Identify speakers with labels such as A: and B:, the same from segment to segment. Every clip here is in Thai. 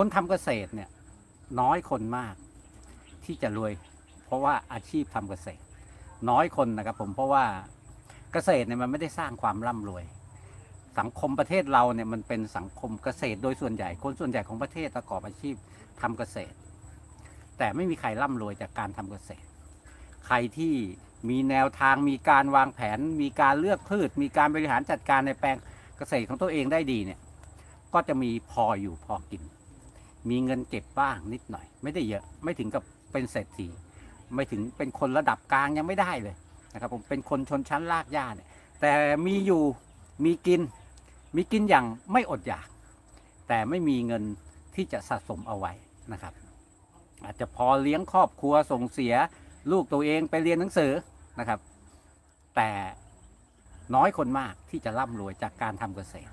A: คนทำเกษตรเนี่ยน้อยคนมากที่จะรวย เพราะว่าอาชีพทำเกษตร น้อยคนนะครับผมเพราะว่าเกษตรเนี่ยมันไม่ได้สร้างความร่ำรวย สังคมประเทศเราเนี่ยมันเป็นสังคมเกษตรโดยส่วนใหญ่ คนส่วนใหญ่ของประเทศประกอบอาชีพทำเกษตร แต่ไม่มีใครร่ำรวยจากการทำเกษตร ใครที่มีแนวทางมีการวางแผน มีการเลือกพืช มีการบริหารจัดการในแปลงเกษตรของตัวเองได้ดีเนี่ยก็จะมีพออยู่พอกิน มีเงินเก็บบ้างนิดหน่อย ไม่ได้เยอะไม่ถึงกับเป็นเศรษฐีไม่ถึงเป็นคนระดับกลางยังไม่ได้เลยนะครับผมเป็นคนชนชั้นลากย่าเนี่ยแต่มีอยู่มีกิน มีกินอย่างไม่อดอยาก แต่ไม่มีเงินที่จะสะสมเอาไว้นะครับ อาจจะพอเลี้ยงครอบครัวส่งเสียลูกตัวเองไปเรียนหนังสือนะครับ แต่น้อยคนมากที่จะร่ำรวยจากการทำเกษตร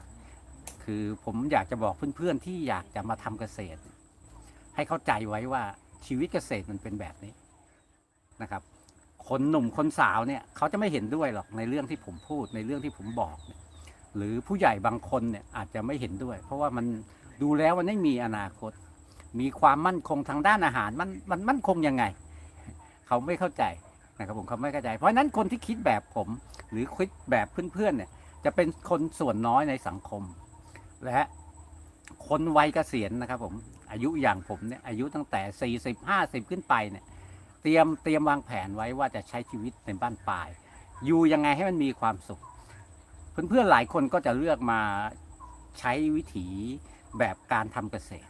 A: คือผมอยากจะบอกเพื่อนๆที่อยากจะมาทำเกษตร ให้เข้าใจไว้ว่าชีวิตเกษตรมันเป็นแบบนี้นะครับ คนหนุ่มคนสาวเนี่ยเขาจะไม่เห็นด้วยหรอกในเรื่องที่ผมพูดในเรื่องที่ผมบอกเนี่ยหรือผู้ใหญ่บางคนเนี่ยอาจจะไม่เห็นด้วย เพราะว่ามันดูแล้วมันไม่มีอนาคต มีความมั่นคงทางด้านอาหารมันมันมั่นคงยังไง เขาไม่เข้าใจนะครับผมเขาไม่เข้าใจ เพราะฉะนั้นคนที่คิดแบบผม หรือคิดแบบเพื่อนๆเนี่ยจะเป็นคนส่วนน้อยในสังคม และคนวัยเกษียณนะครับผม อายุอย่างผมเนี่ยอายุตั้งแต่ 40 50 ขึ้นไปเนี่ยเตรียมเตรียมวางแผนไว้ว่าจะใช้ชีวิตในบ้านปลาย อยู่ยังไงให้มันมีความสุข เพื่อนๆหลายคนก็จะเลือกมาใช้วิถีแบบการทำเกษตร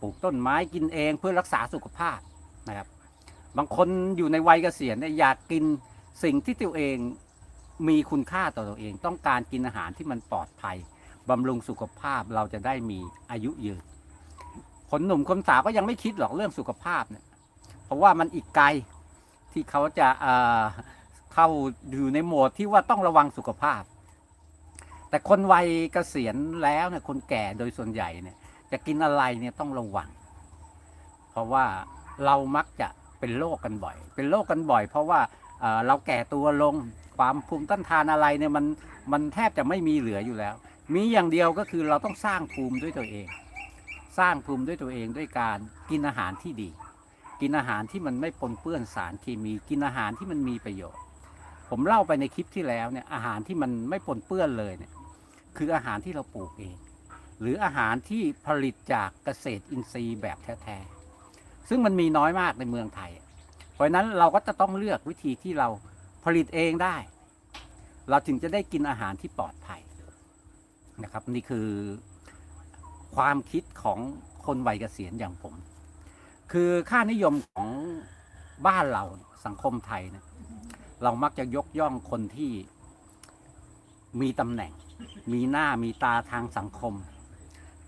A: ปลูกต้นไม้กินเองเพื่อรักษาสุขภาพนะครับ บางคนอยู่ในวัยเกษียณเนี่ยอยากกินสิ่งที่ตัวเองมีคุณค่าต่อตัวเอง ต้องการกินอาหารที่มันปลอดภัยบำรุงสุขภาพเราจะได้มีอายุยืน คนหนุ่มคนสาวก็ยังไม่คิดหรอกเรื่องสุขภาพเนี่ยเพราะว่ามันอีกไกลที่เขาจะเอ่อเข้าอยู่ในโหมดที่ว่าต้องระวังสุขภาพ แต่คนวัยเกษียณแล้วเนี่ยคนแก่โดยส่วนใหญ่เนี่ย จะกินอะไรเนี่ยต้องระวัง เพราะว่าเรามักจะเป็นโรคกันบ่อย เป็นโรคกันบ่อย เพราะว่าเอ่อเราแก่ตัวลงความภูมิต้านทานอะไรเนี่ยมันมันแทบจะไม่มีเหลืออยู่แล้ว มีอย่างเดียวก็คือเราต้องสร้างภูมิด้วยตัวเอง สร้างภูมิด้วยตัวเองด้วยการกินอาหารที่ดี กินอาหารที่มันไม่ปนเปื้อนสารเคมีกินอาหารที่มันมีประโยชน์ ผมเล่าไปในคลิปที่แล้วเนี่ยอาหารที่มันไม่ปนเปื้อนเลยเนี่ยคืออาหารที่เราปลูกเอง หรืออาหารที่ผลิตจากเกษตรอินทรีย์แบบแท้ๆซึ่งมันมีน้อยมากในเมืองไทย เพราะนั้นเราก็จะต้องเลือกวิธีที่เราผลิตเองได้ เราถึงจะได้กินอาหารที่ปลอดภัยนะครับนี่คือ ความคิดของคนวัยเกษียณอย่างผม คือค่านิยมของบ้านเราสังคมไทยเนี่ยเรามักจะยกย่องคนที่มีตำแหน่ง มีหน้ามีตาทางสังคม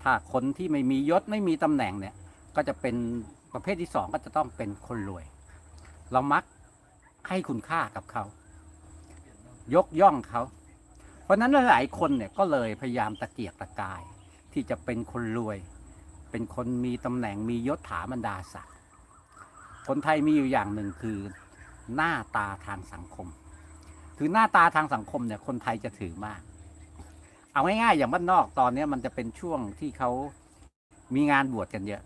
A: ถ้าคนที่ไม่มียศไม่มีตำแหน่งเนี่ย ก็จะเป็นประเภทที่สองก็จะต้องเป็นคนรวย เรามักให้คุณค่ากับเขา ยกย่องเขา เพราะฉะนั้นหลายๆคนเนี่ยก็เลยพยายามตะเกียกตะกาย ที่จะเป็นคนรวย เป็นคนมีตำแหน่งมียศถาบรรดาศักดิ์คนไทยมีอยู่อย่างหนึ่งคือหน้าตาทางสังคม คือหน้าตาทางสังคมเนี่ยคนไทยจะถือมาก เอาง่ายๆอย่างบ้านนอกตอนนี้มันจะเป็นช่วงที่เขามีงานบวชกันเยอะ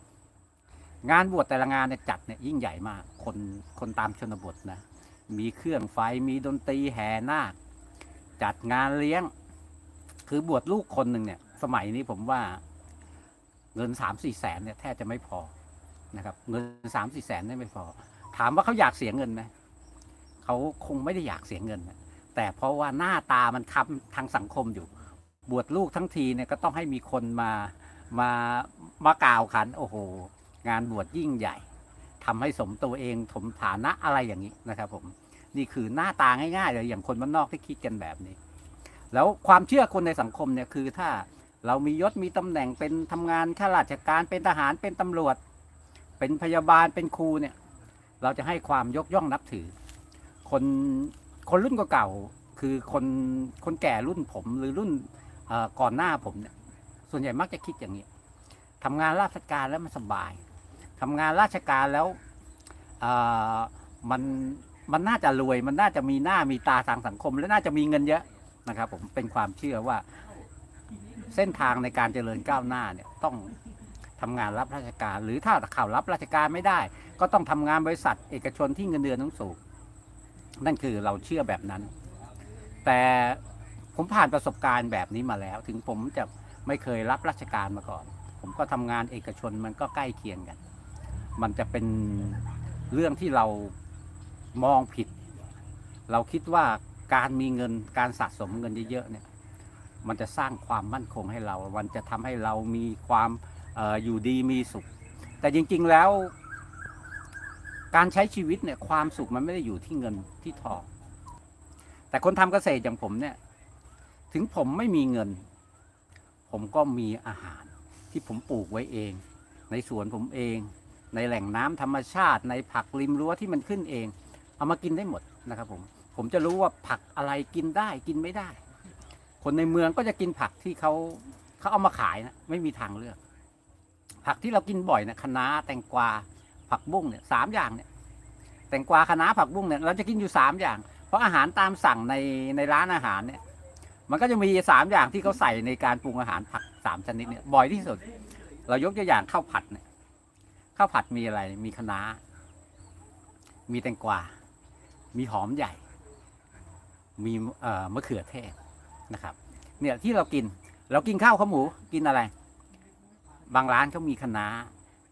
A: งานบวชแต่ละงานเนี่ยจัดเนี่ยยิ่งใหญ่มากคนคนตามชนบทนะมีเครื่องไฟมีดนตรีแห่นาคจัดงานเลี้ยง คือบวชลูกคนหนึ่งเนี่ย สมัยนี้ผมว่าเงินสามสี่แสนเนี่ยแทบจะไม่พอนะครับ เงินสามสี่แสนเนี่ยไม่พอ ถามว่าเขาอยากเสียเงินไหมเขาคงไม่ได้อยากเสียเงิน แต่เพราะว่าหน้าตามันค้ำทางสังคมอยู่ บวชลูกทั้งทีเนี่ยก็ต้องให้มีคนมามามากล่าวขัน โอ้โห งานบวชยิ่งใหญ่ทำให้สมตัวเองถมฐานะอะไรอย่างนี้นะครับผมนี่คือหน้าตาง่ายๆเลยอย่างคนบ้านนอกที่คิดกันแบบนี้ แล้วความเชื่อคนในสังคมเนี่ยคือถ้า เรามียศมีตำแหน่งเป็นทำงานข้าราชการเป็นทหารเป็นตำรวจ เป็นพยาบาลเป็นครูเนี่ย เราจะให้ความยกย่องนับถือ คนคนรุ่นเก่าๆคือคนคนแก่รุ่นผมหรือรุ่นก่อนหน้าผมเนี่ย ส่วนใหญ่มักจะคิดอย่างนี้ทำงานราชการแล้วมันสบายทำงานราชการแล้วมันมันน่าจะรวย มันน่าจะมีหน้ามีตาทางสังคม และน่าจะมีเงินเยอะนะครับ ผมเป็นความเชื่อว่า เส้นทางในการเจริญก้าวหน้าเนี่ยต้องทำงานรับราชการ หรือถ้าข่าวรับราชการไม่ได้ ก็ต้องทำงานบริษัทเอกชนที่เงินเดือนต้องสูงนั่นคือเราเชื่อแบบนั้น แต่ผมผ่านประสบการณ์แบบนี้มาแล้ว ถึงผมจะไม่เคยรับราชการมาก่อน ผมก็ทำงานเอกชนมันก็ใกล้เคียงกัน มันจะเป็นเรื่องที่เรามองผิด เราคิดว่าการมีเงินการสะสมเงินเยอะๆเนี่ย มันจะสร้างความมั่นคงให้เรา มันจะทำให้เรามีความอออยู่ดีมีสุข แต่จริงๆแล้ว การใช้ชีวิตเนี่ยความสุขมันไม่ได้อยู่ที่เงินที่ทองแต่คนทำเกษตรอย่างผมเนี่ย ถึงผมไม่มีเงิน ผมก็มีอาหารที่ผมปลูกไว้เอง ในสวนผมเอง ในแหล่งน้ำธรรมชาติ ในผักริมรั้วที่มันขึ้นเอง เอามากินได้หมดนะครับผมผมจะรู้ว่าผักอะไรกินได้กินไม่ได้ คนในเมืองก็จะกินผักที่เขาเขาเอามาขายนะไม่มีทางเลือก ผักที่เรากินบ่อยนะคะน้าแตงกวาผักบุ้งเนี่ยสามอย่างเนี่ย แตงกวาคะน้าผักบุ้งเนี่ยเราจะกินอยู่สามอย่าง เพราะอาหารตามสั่งในในร้านอาหารเนี่ย มันก็จะมีสามอย่างที่เขาใส่ในการปรุงอาหารผักสามชนิดเนี่ยบ่อยที่สุด เรายกตัวอย่างข้าวผัดเนี่ยข้าวผัดมีอะไร มีคะน้า มีแตงกวา มีหอมใหญ่ มีเอ่อมะเขือเทศ นะครับ เนี่ยที่เรากิน เรากินข้าวขาหมูกินอะไร บางร้านเขามีคะน้า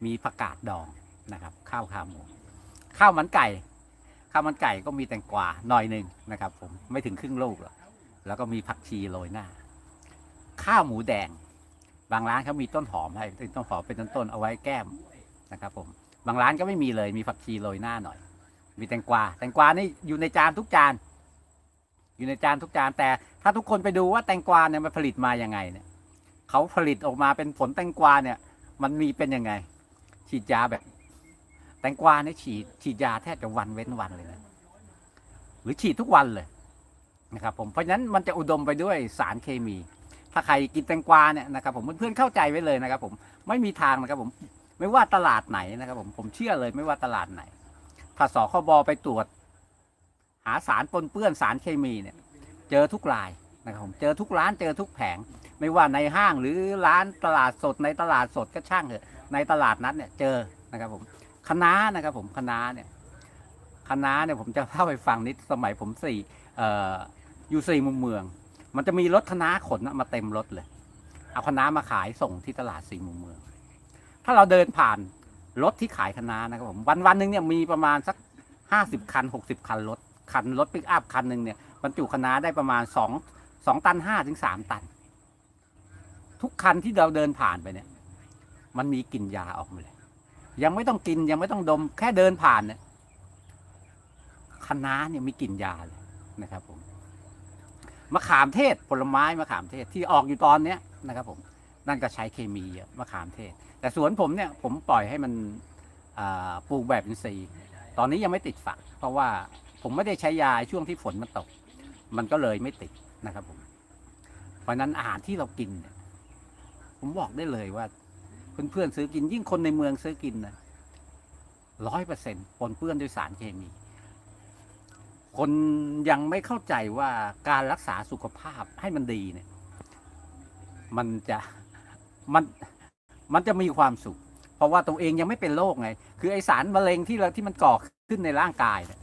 A: มีผักกาดดองนะครับ ข้าวขาหมู ข้าวมันไก่ข้าวมันไก่ก็มีแตงกวาหน่อยหนึ่งนะครับ ผมไม่ถึงครึ่งลูกหรอกแล้วก็มีผักชีโรยหน้า ข้าวหมูแดง บางร้านเขามีต้นหอมให้ต้นหอมเป็นต้นๆเอาไว้แก้มนะครับ ผมบางร้านก็ไม่มีเลยมีผักชีโรยหน้าหน่อย มีแตงกวาแตงกวานี่อยู่ในจานทุกจาน อยู่ในจานทุกจานแต่ถ้าทุกคนไปดูว่าแตงกวาเนี่ยมันผลิตมาอยังไงเนี่ยเขาผลิตออกมาเป็นผลแตงกวาเนี่ย มันมีเป็นยังไง ฉีดยาแบบ แตงกวาเนี่ยฉีดฉีดยาแทบจะวันเว้นวันเลยนะหรือฉีดทุกวันเลยนะครับผมเพราะฉะนั้นมันจะอุดมไปด้วยสารเคมี ถ้าใครกินแตงกวาเนี่ยนะครับผมเพื่อนๆเข้าใจไว้เลยนะครับ ผมไม่มีทางนะครับผมไม่ว่าตลาดไหนนะครับ ผมผมเชื่อเลยไม่ว่าตลาดไหนถ้าสคบไปตรวจาสารปนเปื้อนสารเคมีเนี่ยเจอทุกรายนะครับผมเจอทุกร้านเจอทุกแผง ไม่ว่าในห้างหรือร้านตลาดสดในตลาดสดก็ช่างเถอะในตลาดนัดเนี่ยเจอนะครับผมคณะนะครับผมคณะเนี่ยคณะเนี่ยผมจะเล่าไปฟังนิดสมัยผมสี่เอ่ออยู่สี่มุมเมือง มันจะมีรถคณะขนมาเต็มรถเลย เอาคณะมาขายส่งที่ตลาดสี่มุมเมือง ถ้าเราเดินผ่านรถที่ขายคณะนะครับผมวันวันหนึ่งเนี่ยมีประมาณสักห้าสิบคันหกสิบคันรถ คันรถปิกอัพคันหนึ่งเนี่ยบรรจุคณะได้ประมาณสองสองตันห้าถึงสามตัน ทุกคันที่เราเดินผ่านไปเนี่ย มันมีกลิ่นยาออกมาเลย ยังไม่ต้องกินยังไม่ต้องดม แค่เดินผ่านเนี่ยคณะเนี่ยมีกลิ่นยาเลยนะครับผมมะขามเทศผลไม้มะขามเทศที่ออกอยู่ตอนเนี้ยนะครับผมนั่นก็ใช้เคมีเยอะมะขามเทศ แต่สวนผมเนี่ยผมปล่อยให้มันปลูกแบบอินทรีย์ ตอนนี้ยังไม่ติดฝักเพราะว่า ผมไม่ได้ใช้ยาช่วงที่ฝนมันตก มันก็เลยไม่ติดนะครับผม เพราะนั้นอาหารที่เรากินเนี่ยผมบอกได้เลยว่าเพื่อนๆซื้อกินยิ่งคนในเมืองซื้อกินนะร้อยเปอร์เซ็นต์ปนเปื้อนด้วยสารเคมี คนยังไม่เข้าใจว่าการรักษาสุขภาพให้มันดีเนี่ย มันจะมันมันจะมีความสุข เพราะว่าตัวเองยังไม่เป็นโรคไง คือไอสารมะเร็งที่เราที่มันก่อขึ้นในร่างกายเนี่ย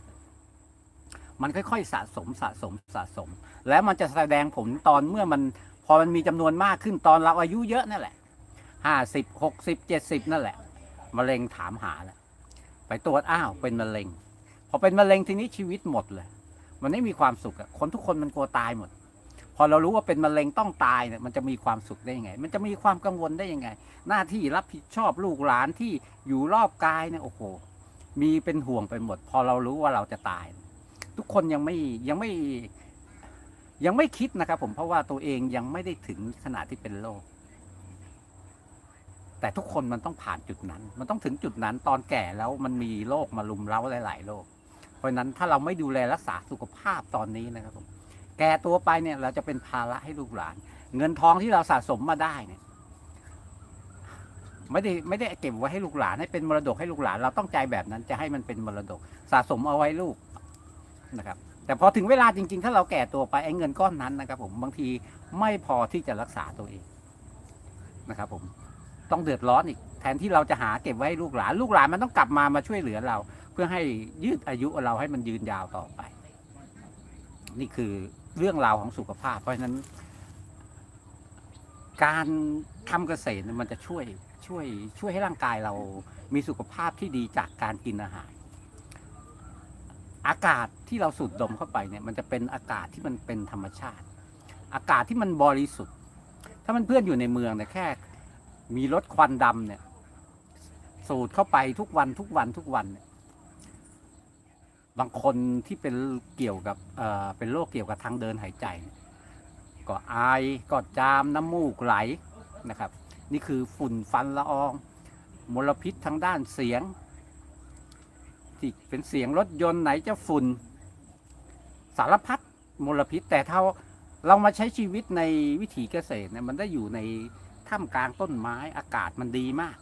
A: มันค่อยๆสะสมสะสมสะสม แล้วมันจะแสดงผลตอนเมื่อมันพอมันมีจำนวนมากขึ้นตอนเราอายุเยอะนั่นแหละห้าสิบหกสิบเจ็ดสิบนั่นแหละมะเร็งถามหาแล้วไปตรวจอ้าวเป็นมะเร็ง พอเป็นมะเร็งทีนี้ชีวิตหมดเลย มันไม่มีความสุขอะคนทุกคนมันกลัวตายหมด พอเรารู้ว่าเป็นมะเร็งต้องตายเนี่ยมันจะมีความสุขได้ยังไง มันจะมีความกังวลได้ยังไง หน้าที่รับผิดชอบลูกหลานที่อยู่รอบกายเนี่ยโอ้โหมีเป็นห่วงไปหมด พอเรารู้ว่าเราจะตาย ทุกคนยังไม่ยังไม่ยังไม่คิดนะครับ ผมเพราะว่าตัวเองยังไม่ได้ถึงขนาดที่เป็นโรคแต่ทุกคนมันต้องผ่านจุดนั้น มันต้องถึงจุดนั้นตอนแก่แล้วมันมีโรคมาลุมเร้าหลาย ๆโรคเพราะฉะนั้นถ้าเราไม่ดูแลรักษาสุขภาพตอนนี้นะครับผมแก่ตัวไปเนี่ย เราจะเป็นภาระให้ลูกหลาน เงินทองที่เราสะสมมาได้เนี่ย ไม่ได้ไม่ได้เก็บไว้ให้ลูกหลานให้เป็นมรดกให้ลูกหลาน เราต้องใจแบบนั้นจะให้มันเป็นมรดก สะสมเอาไว้ลูก นะครับ แต่พอถึงเวลาจริง ๆ ถ้าเราแก่ตัวไปไอ้เงินก้อนนั้นนะครับ ผมบางทีไม่พอที่จะรักษาตัวเองนะครับ ผมต้องเดือดร้อนอีก แทนที่เราจะหาเก็บไว้ลูกหลาน ลูกหลานมันต้องกลับมามาช่วยเหลือเรา เพื่อให้ยืดอายุเราให้มันยืนยาวต่อไป นี่คือเรื่องราวของสุขภาพ เพราะฉะนั้น การทำเกษตรมันจะช่วยช่วยช่วยให้ร่างกายเรามีสุขภาพที่ดีจากการกินอาหาร อากาศที่เราสูดดมเข้าไปเนี่ยมันจะเป็นอากาศที่มันเป็นธรรมชาติ อากาศที่มันบริสุทธิ์ ถ้ามันเพื่อนอยู่ในเมืองเนี่ยแค่ มีรถควันดำเนี่ย สูดเข้าไปทุกวันทุกวันทุกวันเนี่ยบางคนที่เป็นเกี่ยวกับเอ่อเป็นโรคเกี่ยวกับทางเดินหายใจ ก็ไอายก็จามน้ำมูกไหลนะครับ นี่คือฝุ่นฟันละออง มลพิษทางด้านเสียง ที่เป็นเสียงรถยนต์ไหนจะฝุ่น สารพัดมลพิษ แต่ถ้าเรามาใช้ชีวิตในวิถีเกษตรเนี่ยมันได้อยู่ในท่ามกลางต้นไม้อากาศมันดีมาก